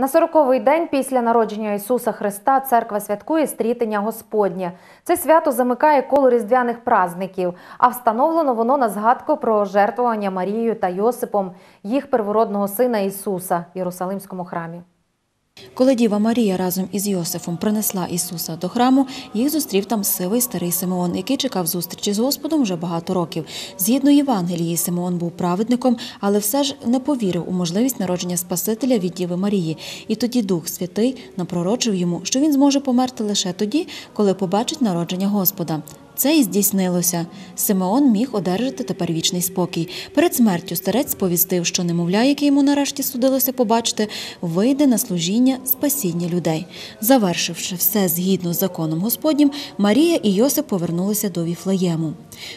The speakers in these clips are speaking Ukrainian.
На сороковий день після народження Ісуса Христа церква святкує стрітення Господнє. Це свято замикає коло різдвяних празників, а встановлено воно на згадку про жертвування Марією та Йосипом їх первородного сина Ісуса в Єрусалимському храмі. Коли Діва Марія разом із Йосифом принесла Ісуса до храму, їх зустрів там сивий старий Симеон, який чекав зустрічі з Господом вже багато років. Згідно Євангелії, Симеон був праведником, але все ж не повірив у можливість народження Спасителя від Діви Марії. І тоді Дух Святий напророчив йому, що він зможе померти лише тоді, коли побачить народження Господа. Це і здійснилося. Симеон міг одержати тепер вічний спокій. Перед смертю старець сповістив, що немовля, яке йому нарешті судилося побачити, вийде на служіння спасіння людей. Завершивши все згідно з законом Господнім, Марія і Йосип повернулися до Віфлеєму.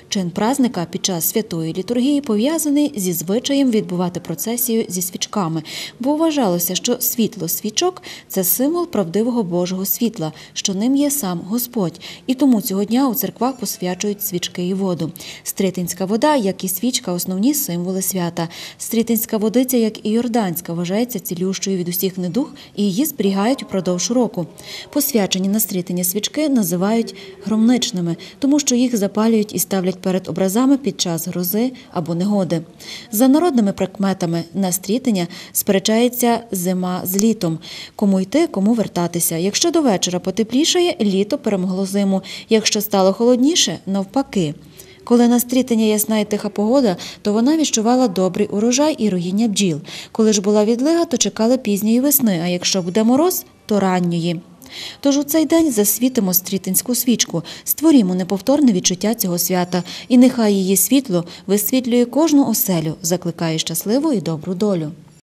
Чин празника під час святої літургії пов'язаний зі звичаєм відбувати процесію зі свічками, бо вважалося, що світло свічок це символ правдивого Божого світла, що ним є сам Господь. І тому цього дня у церквах посвячують свічки і воду. Стрітинська вода, як і свічка, основні символи свята. Стрітинська водиця, як і Йорданська, вважається цілющою від усіх недуг і її зберігають упродовж року. Посвячені на стрітині свічки називають громничними, тому що їх запалюють і ставлять перед образами під час грози або негоди. За народними прикметами на стрітення сперечається зима з літом. Кому йти, кому вертатися. Якщо до вечора потеплішає, літо перемогло зиму. Якщо стало холодніше, навпаки. Коли на стрітення ясна і тиха погода, то вона відчувала добрий урожай і роїння бджіл. Коли ж була відлига, то чекали пізньої весни, а якщо буде мороз, то ранньої. Тож у цей день засвітимо стрітинську свічку, створімо неповторне відчуття цього свята, і нехай її світло висвітлює кожну оселю, закликає щасливу і добру долю.